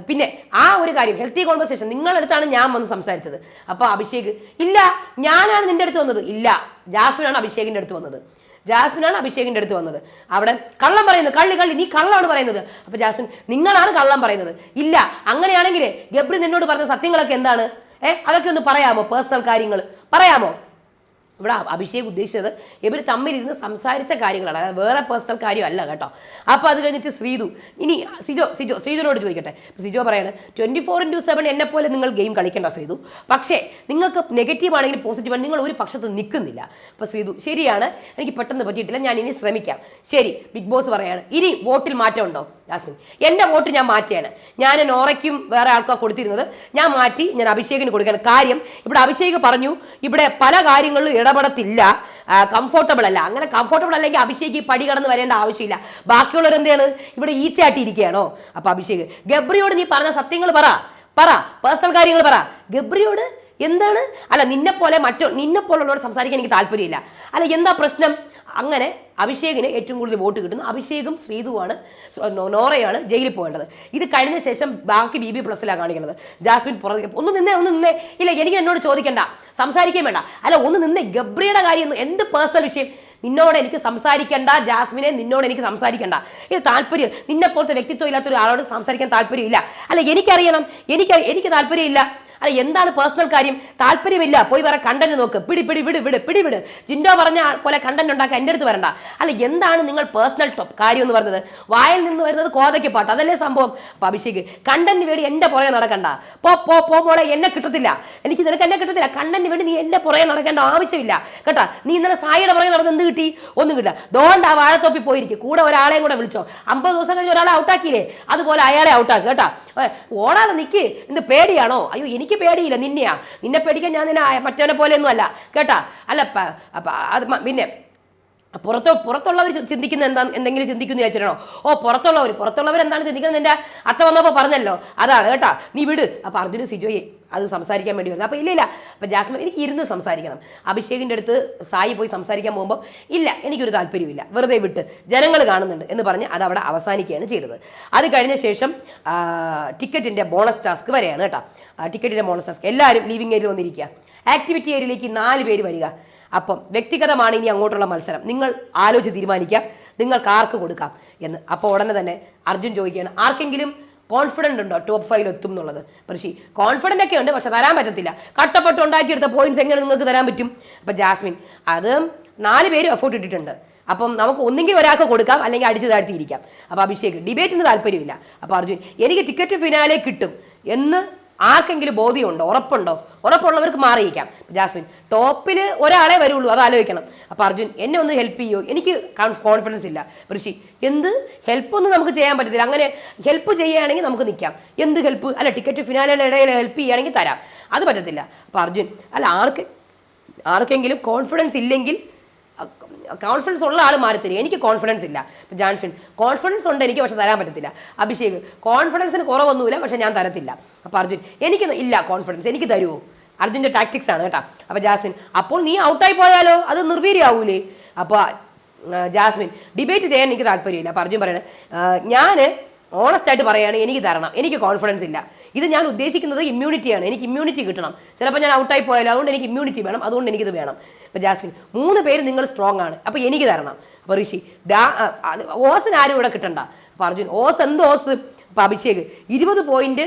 പിന്നെ ആ ഒരു കാര്യം ഹെൽത്തി കോൺവെർസേഷൻ നിങ്ങളടുത്താണ് ഞാൻ വന്ന് സംസാരിച്ചത്. അപ്പോൾ അഭിഷേക് ഇല്ല ഞാനാണ് നിന്റെ അടുത്ത് വന്നത്. ഇല്ല ജാസ്മിനാണ് അഭിഷേകിന്റെ അടുത്ത് വന്നത്. ജാസ്മിനാണ് അഭിഷേകിന്റെ അടുത്ത് വന്നത്. അവിടെ കള്ളം പറയുന്നത് കള്ളി കള്ളി നീ കള്ളമാണ് പറയുന്നത്. അപ്പോൾ ജാസ്മിൻ നിങ്ങളാണ് കള്ളം പറയുന്നത്. ഇല്ല അങ്ങനെയാണെങ്കിൽ ഗബ്രി നിന്നോട് പറഞ്ഞ സത്യങ്ങളൊക്കെ എന്താണ്? ഏഹ് അതൊക്കെ ഒന്ന് പറയാമോ? പേഴ്സണൽ കാര്യങ്ങൾ പറയാമോ? ഇവിടെ അഭിഷേക് ഉദ്ദേശിച്ചത് ഇവർ തമ്മിലിരുന്ന് സംസാരിച്ച കാര്യങ്ങളാണ്. അതായത് വേറെ പേഴ്സണൽ കാര്യമല്ല കേട്ടോ. അപ്പോൾ അത് കഴിഞ്ഞിട്ട് ശ്രീതു ഇനി സിജോ സിജോ ശ്രീതുനോട് ചോദിക്കട്ടെ. സിജോ പറയാണ് ട്വന്റി ഫോർ ഇന്റു സെവൻ എന്നെ പോലെ നിങ്ങൾ ഗെയിം കളിക്കേണ്ട ശ്രീതു. പക്ഷേ നിങ്ങൾക്ക് നെഗറ്റീവ് ആണെങ്കിലും പോസിറ്റീവ് ആണെങ്കിൽ നിങ്ങൾ ഒരു പക്ഷത്ത് നിൽക്കുന്നില്ല. അപ്പോൾ ശ്രീതു ശരിയാണ്. എനിക്ക് പെട്ടെന്ന് പറ്റിയിട്ടില്ല. ഞാൻ ഇനി ശ്രമിക്കാം. ശരി ബിഗ് ബോസ് പറയാണ് ഇനി വോട്ടിൽ മാറ്റമുണ്ടോ ജാസ്മിൻ എന്റെ വോട്ട് ഞാൻ മാറ്റിയാണ്. ഞാൻ നോറയ്ക്കും വേറെ ആൾക്കാർ കൊടുത്തിരുന്നത്. ഞാൻ മാറ്റി ഞാൻ അഭിഷേകിന് കൊടുക്കാൻ കാര്യം ഇവിടെ അഭിഷേക് പറഞ്ഞു ഇവിടെ പല കാര്യങ്ങളിലും ഇടപെടത്തില്ല കംഫോർട്ടബിൾ അല്ല. അങ്ങനെ കംഫോർട്ടബിൾ അല്ലെങ്കിൽ അഭിഷേക് ഈ പടി കടന്ന് വരേണ്ട ആവശ്യമില്ല. ബാക്കിയുള്ളവർ എന്താണ്? ഇവിടെ ഈച്ചയാട്ടി ഇരിക്കുകയാണോ അപ്പൊ അഭിഷേക് ഗബ്രിയോട് നീ പറഞ്ഞ സത്യങ്ങൾ പറ. പറ. പേഴ്സണൽ കാര്യങ്ങൾ പറ. ഗബ്രിയോട് എന്താണ്? അല്ല നിന്നെ പോലെ മറ്റോ നിന്നെ പോലുള്ളവരോട് സംസാരിക്കാൻ എനിക്ക് താല്പര്യമില്ല. അല്ല എന്താ പ്രശ്നം? അങ്ങനെ അഭിഷേകിന് ഏറ്റവും കൂടുതൽ വോട്ട് കിട്ടുന്നു. അഭിഷേകും ശ്രീതുവാണ് നോറയാണ് ജയിലിൽ പോകേണ്ടത്. ഇത് കഴിഞ്ഞ ശേഷം ബാക്കി ബി ബി പ്ലസ്സിലാണ് കാണിക്കുന്നത്. ജാസ്മിൻ പുറത്തേക്ക് ഒന്ന് നിന്നേ ഒന്ന് നിന്നേ. ഇല്ല എനിക്ക് എന്നോട് ചോദിക്കണ്ട. സംസാരിക്കാൻ വേണ്ട. അല്ല ഒന്ന് നിന്നേ. ഗബ്രിയുടെ കാര്യം എന്ത് പേഴ്സണൽ വിഷയം? നിന്നോട് എനിക്ക് സംസാരിക്കണ്ട. ജാസ്മിനെ നിന്നോട് എനിക്ക് സംസാരിക്കണ്ട. ഇത് താല്പര്യം. നിന്നെ പോലത്തെ വ്യക്തിത്വം ഇല്ലാത്ത ഒരാളോട് സംസാരിക്കാൻ താല്പര്യമില്ല. അല്ല എനിക്കറിയണം. എനിക്ക് എനിക്ക് താല്പര്യമില്ല. അല്ല എന്താണ് പേഴ്സണൽ കാര്യം? താല്പര്യമില്ല. പോയി വേറെ കണ്ടന്റ് നോക്ക്. പിടി പിടി വിട് വിട് പിടി വിട്. ജിൻഡോ പറഞ്ഞ പോലെ കണ്ടന്റ് ഉണ്ടാക്കാൻ എന്റെ അടുത്ത് വരണ്ട. അല്ല എന്താണ് നിങ്ങൾ പേഴ്സണൽ ടോപ്പ് കാര്യം എന്ന് പറഞ്ഞത്? വായിൽ നിന്ന് വരുന്നത് കോതയ്ക്ക് പാട്ട് അതല്ലേ സംഭവം? അപ്പൊ അഭിഷേക് കണ്ടന്റ് വേണ്ടി എന്റെ പുറകെ നടക്കണ്ട. പോ പോ പോ മോളെ എന്നെ കിട്ടത്തില്ല. എനിക്ക് നിനക്ക് എന്നെ കിട്ടത്തില്ല. കണ്ടന്റ് വേണ്ടി നീ എന്റെ പുറകെ നടക്കേണ്ട ആവശ്യമില്ല. കേട്ടാ? നീ ഇന്നലെ സായിയുടെ പുറകെ നടന്ന് എന്ത് കിട്ടി? ഒന്നും കിട്ടില്ല. ദോണ്ട ആ വാഴത്തോപ്പി പോയിരിക്കും. കൂടെ ഒരാളെയും കൂടെ വിളിച്ചോ. അമ്പത് ദിവസം കഴിഞ്ഞ് ഒരാളെ ഔട്ടാക്കിയില്ലേ അതുപോലെ അയാളെ ഔട്ടാക്കി കേട്ടാ? ഓടാതെ നിൽക്ക് ഇന്ന് പേടിയാണോ? അയ്യോ എനിക്ക് പേടിയില്ല നിന്നെയാ. നിന്നെ പേടിക്കാൻ ഞാൻ നിന്നെ മറ്റവനെ പോലെയൊന്നും അല്ല. കേട്ടാ? അല്ല അത് പിന്നെ പുറത്ത് പുറത്തുള്ളവർ ചിന്തിക്കുന്ന എന്താ എന്തെങ്കിലും ചിന്തിക്കുന്നു വിചാരിച്ചിട്ടാണോ ഓ പുറത്തുള്ളവർ പുറത്തുള്ളവർ എന്താണ് ചിന്തിക്കുന്നത്? നിന്റെ അത്ത വന്നപ്പോൾ പറഞ്ഞല്ലോ. അതാണ് കേട്ടാ? നീ വിട്. അപ്പോൾ അർജുന് സിജോയെ അത് സംസാരിക്കാൻ വേണ്ടി വരുന്നത്. അപ്പോൾ ഇല്ല ഇല്ല. അപ്പോൾ ജാസ്മിൻ എനിക്ക് ഇരുന്ന് സംസാരിക്കണം. അഭിഷേകിന്റെ അടുത്ത് സായി പോയി സംസാരിക്കാൻ പോകുമ്പോൾ ഇല്ല എനിക്കൊരു താല്പര്യമില്ല വെറുതെ വിട്ട് ജനങ്ങൾ കാണുന്നുണ്ട് എന്ന് പറഞ്ഞ് അത് അവിടെ അവസാനിക്കുകയാണ് ചെയ്തത്. അത് കഴിഞ്ഞ ശേഷം ടിക്കറ്റിന്റെ ബോണസ് ടാസ്ക് വരെയാണ് കേട്ടോ. ടിക്കറ്റിന്റെ ബോണസ് ടാസ്ക്. എല്ലാവരും ലീവിംഗ് ഏരിയയിൽ വന്നിരിക്കുക. ആക്ടിവിറ്റി ഏരിയയിലേക്ക് നാല് പേര് വരിക. അപ്പം വ്യക്തിഗതമാണ് ഇനി അങ്ങോട്ടുള്ള മത്സരം. നിങ്ങൾ ആലോചിച്ച് തീരുമാനിക്കാം നിങ്ങൾക്ക് ആർക്ക് കൊടുക്കാം എന്ന്. അപ്പോൾ ഉടനെ തന്നെ അർജുൻ ചോദിക്കുകയാണ് ആർക്കെങ്കിലും കോൺഫിഡന്റ് ഉണ്ടോ? ടോപ്പ് ഫൈവ് എത്തും എന്നുള്ളത്. പക്ഷേ കോൺഫിഡന്റ് ഒക്കെ ഉണ്ട് പക്ഷെ തരാൻ പറ്റത്തില്ല. കട്ടപ്പെട്ട് ഉണ്ടാക്കിയെടുത്ത പോയിന്റ്സ് എങ്ങനെ നിങ്ങൾക്ക് തരാൻ പറ്റും? അപ്പം ജാസ്മിൻ അത് നാല് പേര് എഫോർട്ട് ഇട്ടിട്ടുണ്ട്. അപ്പം നമുക്ക് ഒന്നെങ്കിൽ ഒരാൾക്ക് കൊടുക്കാം അല്ലെങ്കിൽ അടിച്ചു താഴ്ത്തിയിരിക്കാം. അപ്പോൾ അഭിഷേക് ഡിബേറ്റിന് താല്പര്യമില്ല. അപ്പോൾ അർജുൻ എനിക്ക് ടിക്കറ്റ് ഫിനാലെ കിട്ടും എന്ന് ആർക്കെങ്കിലും ബോധ്യമുണ്ടോ? ഉറപ്പുണ്ടോ? ഉറപ്പുള്ളവർക്ക് മാറിയിരിക്കാം. ജാസ്മിൻ ടോപ്പിൽ ഒരാളെ വരുള്ളൂ അത് ആലോചിക്കണം. അപ്പോൾ അർജുൻ എന്നെ ഒന്ന് ഹെൽപ്പ് ചെയ്യോ? എനിക്ക് കോൺഫിഡൻസ് ഇല്ല. ഋഷി എന്ത്? ഹെൽപ്പൊന്നും നമുക്ക് ചെയ്യാൻ പറ്റത്തില്ല. അങ്ങനെ ഹെൽപ്പ് ചെയ്യുകയാണെങ്കിൽ നമുക്ക് നിൽക്കാം എന്ത് ഹെൽപ്പ് അല്ല ടിക്കറ്റ് ഫിനാലയുടെ ഇടയിൽ ഹെൽപ്പ് ചെയ്യുകയാണെങ്കിൽ തരാം. അത് പറ്റത്തില്ല. അപ്പോൾ അർജുൻ അല്ല ആർക്ക് ആർക്കെങ്കിലും കോൺഫിഡൻസ് ഇല്ലെങ്കിൽ കോൺഫിഡൻസ് ഉള്ള ആൾ മാറി തരും എനിക്ക് കോൺഫിഡൻസ് ഇല്ല. ഇപ്പം ജാൻഫിൻ കോൺഫിഡൻസ് ഉണ്ട് എനിക്ക് പക്ഷെ തരാൻ പറ്റത്തില്ല. അഭിഷേക് കോൺഫിഡൻസിന് കുറവൊന്നുമില്ല പക്ഷെ ഞാൻ തരത്തില്ല. അപ്പോൾ അർജുൻ എനിക്ക് ഇല്ല കോൺഫിഡൻസ് എനിക്ക് തരുമോ അർജുന്റെ ടാക്ടിക്സ് ആണ് കേട്ടോ. അപ്പോൾ ജാസ്മിൻ അപ്പോൾ നീ ഔട്ടായി പോയാലോ? അത് നിർവീര്യമാവൂലേ അപ്പോൾ ജാസ്മിൻ ഡിബേറ്റ് ചെയ്യാൻ എനിക്ക് താല്പര്യമില്ല. അപ്പോൾ അർജുൻ പറയണേ ഞാൻ ഓണസ്റ്റ് ആയിട്ട് പറയുകയാണ് എനിക്ക് തരണം. എനിക്ക് കോൺഫിഡൻസ് ഇല്ല. ഇത് ഞാൻ ഉദ്ദേശിക്കുന്നത് ഇമ്മ്യൂണിറ്റിയാണ് എനിക്ക് ഇമ്മ്യൂണിറ്റി കിട്ടണം. ചിലപ്പോൾ ഞാൻ ഔട്ടായി പോയാലോ അതുകൊണ്ട് എനിക്ക് ഇമ്മ്യൂണിറ്റി വേണം. അതുകൊണ്ട് എനിക്കിത് വേണം. അപ്പോൾ ജാസ്മിൻ മൂന്ന് പേര് നിങ്ങൾ സ്ട്രോങ് ആണ്. അപ്പോൾ എനിക്ക് തരണം. അപ്പോൾ ഋഷി ഡാ ഓസിന് ആരും ഇവിടെ കിട്ടണ്ട. അപ്പോൾ അർജുൻ ഓസ് എന്ത് ഓസ്? അപ്പോൾ അഭിഷേക് ഇരുപത് പോയിന്റ്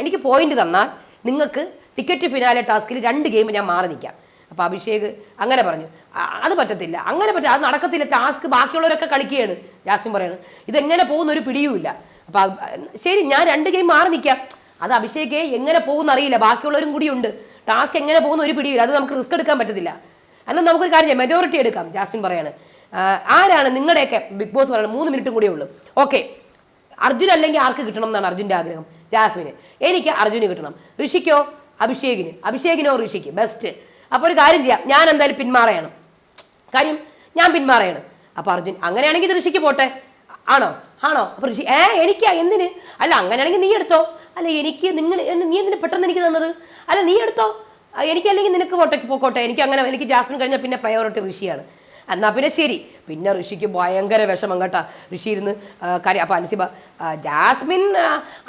എനിക്ക് പോയിന്റ് തന്നാൽ നിങ്ങൾക്ക് ടിക്കറ്റ് ഫിനാലെ ടാസ്കിൽ രണ്ട് ഗെയിം ഞാൻ മാറി നിൽക്കാം. അപ്പോൾ അഭിഷേക് അങ്ങനെ പറഞ്ഞു. അത് പറ്റത്തില്ല. അങ്ങനെ പറ്റില്ല അത് നടക്കത്തില്ല. ടാസ്ക് ബാക്കിയുള്ളവരൊക്കെ കളിക്കുകയാണ്. ജാസ്മിൻ പറയുന്നത് ഇതെങ്ങനെ പോകുന്ന ഒരു പിടിയുമില്ല അപ്പോൾ ശരി ഞാൻ രണ്ട് ഗെയിം മാറി നിൽക്കാം. അത് അഭിഷേക് എങ്ങനെ പോകുന്ന അറിയില്ല. ബാക്കിയുള്ളവരും കൂടിയുണ്ട് ടാസ്ക് എങ്ങനെ പോകുന്ന ഒരു പിടിയില്ല അത് നമുക്ക് റിസ്ക് എടുക്കാൻ പറ്റത്തില്ല. എന്നാൽ നമുക്കൊരു കാര്യം ചെയ്യാം. മെജോറിറ്റി എടുക്കാം ജാസ്മിൻ പറയാണ്. ആരാണ് നിങ്ങളുടെയൊക്കെ ബിഗ് ബോസ് പറയുന്നത് മൂന്ന് മിനിറ്റും കൂടിയേ ഉള്ളൂ. ഓക്കെ അർജുൻ അല്ലെങ്കിൽ ആർക്ക് കിട്ടണം എന്നാണ് അർജുന്റെ ആഗ്രഹം? ജാസ്മിന്. എനിക്ക് അർജുന് കിട്ടണം. ഋഷിക്കോ? അഭിഷേകിന്. അഭിഷേകിനോ ഋഷിക്ക്? ബെസ്റ്റ് അപ്പോൾ ഒരു കാര്യം ചെയ്യാം. ഞാൻ എന്തായാലും പിന്മാറയാണ്. കാര്യം ഞാൻ പിന്മാറയാണ്. അപ്പോൾ അർജുൻ അങ്ങനെയാണെങ്കിൽ ഇത് ഋഷിക്ക് പോട്ടെ. ആണോ? ആണോ? അപ്പോൾ ഋഷി ഏ എനിക്കാ? എന്തിന്? അല്ല അങ്ങനെയാണെങ്കിൽ നീ എടുത്തോ. അല്ല എനിക്ക് നിങ്ങൾ നീ എന്തിനു പെട്ടെന്ന് എനിക്ക് തന്നത്? അല്ല നീ എടുത്തോ? എനിക്ക് എനിക്കല്ലെങ്കിൽ നിനക്ക് പോട്ടെ പോക്കോട്ടെ. എനിക്ക് അങ്ങനെ എനിക്ക് ജാസ്മിൻ കഴിഞ്ഞാൽ പിന്നെ പ്രയോറിറ്റി ഋഷിയാണ്. എന്നാൽ പിന്നെ ശരി. പിന്നെ ഋഷിക്ക് ഭയങ്കര വിഷമം കേട്ടാ. ഋഷി ഇരുന്ന് കാര്യം അപ്പം അൻസിബ ജാസ്മിൻ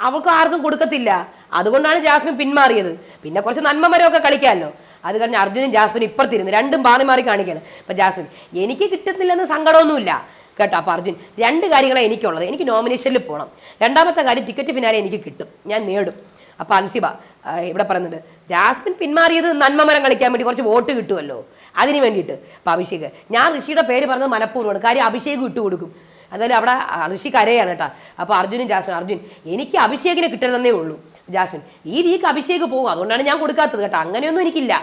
അവൾക്ക് ആർക്കും കൊടുക്കത്തില്ല. അതുകൊണ്ടാണ് ജാസ്മിൻ പിന്മാറിയത്. പിന്നെ കുറച്ച് നന്മമരമൊക്കെ കളിക്കാമല്ലോ. അത് കഴിഞ്ഞ് അർജുനും ജാസ്മിൻ ഇപ്പുറത്തിരുന്ന് രണ്ടും മാറി മാറി കാണിക്കുകയാണ് ഇപ്പം ജാസ്മിൻ എനിക്ക് കിട്ടത്തില്ലെന്ന് സങ്കടമൊന്നുമില്ല. കേട്ടോ അപ്പോൾ അർജുൻ. രണ്ട് കാര്യങ്ങളാണ് എനിക്കുള്ളത്. എനിക്ക് നോമിനേഷനിൽ പോകണം രണ്ടാമത്തെ കാര്യം ടിക്കറ്റ് ഫിനാലെ എനിക്ക് കിട്ടും. ഞാൻ നേടും. അപ്പോൾ അൻസിബ ഇവിടെ പറയുന്നുണ്ട്. ജാസ്മിൻ പിന്മാറിയത് നന്മമരം കളിക്കാൻ വേണ്ടി കുറച്ച് വോട്ട് കിട്ടുമല്ലോ അതിന് വേണ്ടിയിട്ട്. അപ്പോൾ അഭിഷേക് ഞാൻ ഋഷിയുടെ പേര് പറഞ്ഞത് മനഃപൂർവമാണ്. കാര്യം അഭിഷേക് വിട്ടു കൊടുക്കും. എന്തായാലും അവിടെ ഋഷി കരയാണ് കേട്ടോ. അപ്പോൾ അർജുനും ജാസ്മിൻ അർജുൻ എനിക്ക് അഭിഷേകിനെ കിട്ടരുതെന്നേ ഉള്ളൂ. ജാസ്മിൻ ഈ വീക്ക് അഭിഷേക് പോകും. അതുകൊണ്ടാണ് ഞാൻ കൊടുക്കാത്തത് കേട്ടോ. അങ്ങനെയൊന്നും എനിക്കില്ല.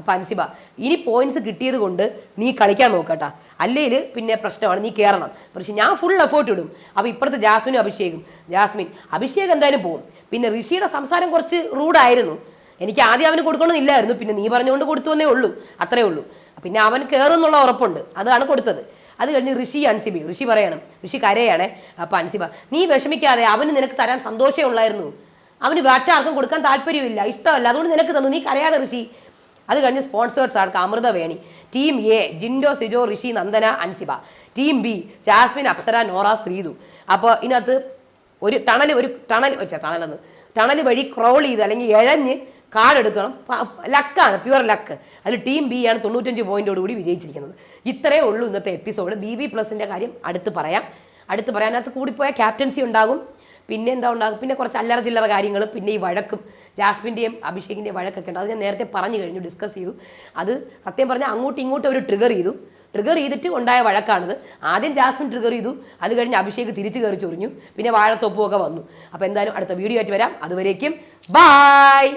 അപ്പം അൻസിബ ഇനി പോയിന്റ്സ് കിട്ടിയത് കൊണ്ട് നീ കളിക്കാൻ നോക്കട്ടാ. അല്ലെങ്കിൽ പിന്നെ പ്രശ്നമാണ് നീ കയറണം പക്ഷേ ഞാൻ ഫുൾ എഫേർട്ട് ഇടും. അപ്പോൾ ഇപ്പോഴത്തെ ജാസ്മിനും അഭിഷേകും. ജാസ്മിൻ അഭിഷേക് എന്തായാലും പോകും പിന്നെ ഋഷിയുടെ സംസാരം കുറച്ച് റൂഡായിരുന്നു എനിക്ക് ആദ്യം അവന് കൊടുക്കണമെന്നില്ലായിരുന്നു. പിന്നെ നീ പറഞ്ഞുകൊണ്ട് കൊടുത്തു എന്നേ ഉള്ളൂ. അത്രേ ഉള്ളൂ. പിന്നെ അവൻ കയറും എന്നുള്ള ഉറപ്പുണ്ട്. അതാണ് കൊടുത്തത്. അത് കഴിഞ്ഞ് ഋഷി അൻസിബി ഋഷി പറയണം ഋഷി കരയാണ് അപ്പം അൻസിബ നീ വിഷമിക്കാതെ അവന് നിനക്ക് തരാൻ സന്തോഷമേ ഉള്ളായിരുന്നു. അവന് മറ്റാർക്കും കൊടുക്കാൻ താല്പര്യമില്ല. ഇഷ്ടമല്ല. അതുകൊണ്ട് നിനക്ക് തന്നു. നീ കരയാതെ ഋഷി. അത് കഴിഞ്ഞ് സ്പോൺസേഴ്സ് ആണ് Amrutha Veni. Team A Jinto Sijo Rishi Nandana Ansiba. Team B Jasmine Apsara Nora Sreethu. അപ്പോൾ ഇതിനകത്ത് ഒരു ടണൽ ഒരു ടണൽ ടണലെന്ന്. ടണൽ വഴി ക്രോൾ ചെയ്ത് അല്ലെങ്കിൽ ഇഴഞ്ഞ് കാർഡ് എടുക്കണം. ലക്കാണ് പ്യുവർ ലക്ക് അതിൽ ടീം ബി ആണ് തൊണ്ണൂറ്റഞ്ച് പോയിന്റോടുകൂടി വിജയിച്ചിരിക്കുന്നത്. ഇത്രയേ ഉള്ളൂ ഇന്നത്തെ എപ്പിസോഡ് ബി ബി പ്ലസിന്റെ കാര്യം അടുത്ത് പറയാം. അടുത്ത് പറയാനകത്ത് കൂടിപ്പോയാൽ ക്യാപ്റ്റൻസി ഉണ്ടാകും. പിന്നെ എന്താ ഉണ്ടാകും? പിന്നെ കുറച്ച് അല്ലറ ചില്ലറ കാര്യങ്ങൾ പിന്നെ ഈ വഴക്കും ജാസ്മിന്റെയും അഭിഷേകിന്റെയും വഴക്കൊക്കെ ഉണ്ട്. അത് ഞാൻ നേരത്തെ പറഞ്ഞു കഴിഞ്ഞു ഡിസ്കസ് ചെയ്തു. അത് സത്യം പറഞ്ഞാൽ അങ്ങോട്ടും ഇങ്ങോട്ടും ഒരു ട്രിഗർ ചെയ്തു. ട്രിഗർ ചെയ്തിട്ട് ഉണ്ടായ വഴക്കാണിത്. ആദ്യം ജാസ്മിൻ ട്രിഗർ ചെയ്തു. അത് കഴിഞ്ഞ് അഭിഷേക് തിരിച്ചു കയറി ചൊറിഞ്ഞു. പിന്നെ വാഴത്തൊപ്പുമൊക്കെ വന്നു. അപ്പോൾ എന്തായാലും അടുത്ത വീഡിയോ ആയിട്ട് വരാം. അതുവരേക്കും ബായ്